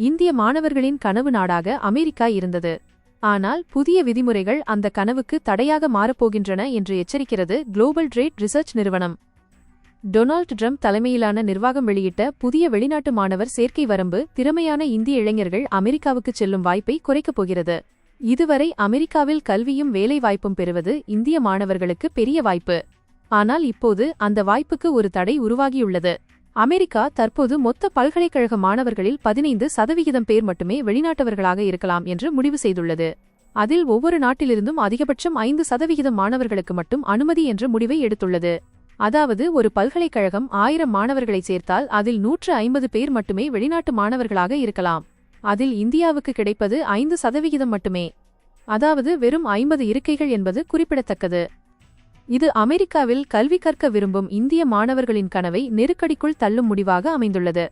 இந்திய மாணவர்களின் கனவு நாடாக அமெரிக்கா இருந்தது. ஆனால் புதிய விதிமுறைகள் அந்த கனவுக்கு தடையாக மாறப்போகின்றன என்று எச்சரிக்கிறது குளோபல் ட்ரேட் ரிசர்ச் நிறுவனம். டொனால்ட் ட்ரம்ப் தலைமையிலான நிர்வாகம் வெளியிட்ட புதிய வெளிநாட்டு மாணவர் சேர்க்கை வரம்பு திறமையான இந்திய இளைஞர்கள் அமெரிக்காவுக்கு செல்லும் வாய்ப்பை குறைக்கப் போகிறது. இதுவரை அமெரிக்காவில் கல்வியும் வேலைவாய்ப்பும் பெறுவது இந்திய மாணவர்களுக்கு பெரிய வாய்ப்பு. ஆனால் இப்போது அந்த வாய்ப்புக்கு ஒரு தடை உருவாகியுள்ளது. அமெரிக்கா தற்போது மொத்த பல்கலைக்கழக மாணவர்களில் பதினைந்து சதவிகிதம் பேர் மட்டுமே வெளிநாட்டவர்களாக இருக்கலாம் என்று முடிவு செய்துள்ளது. அதில் ஒவ்வொரு நாட்டிலிருந்தும் அதிகபட்சம் ஐந்து சதவிகிதம் மாணவர்களுக்கு மட்டும் அனுமதி என்ற முடிவை எடுத்துள்ளது. அதாவது ஒரு பல்கலைக்கழகம் ஆயிரம் மாணவர்களை சேர்த்தால் அதில் நூற்று ஐம்பது பேர் மட்டுமே வெளிநாட்டு மாணவர்களாக இருக்கலாம். அதில் இந்தியாவுக்கு கிடைப்பது ஐந்து சதவிகிதம் மட்டுமே. அதாவது வெறும் ஐம்பது இருக்கைகள் என்பது குறிப்பிடத்தக்கது. இது அமெரிக்காவில் கல்வி கற்க விரும்பும் இந்திய மாணவர்களின் கனவை நெருக்கடிக்குள் தள்ளும் முடிவாக அமைந்துள்ளது.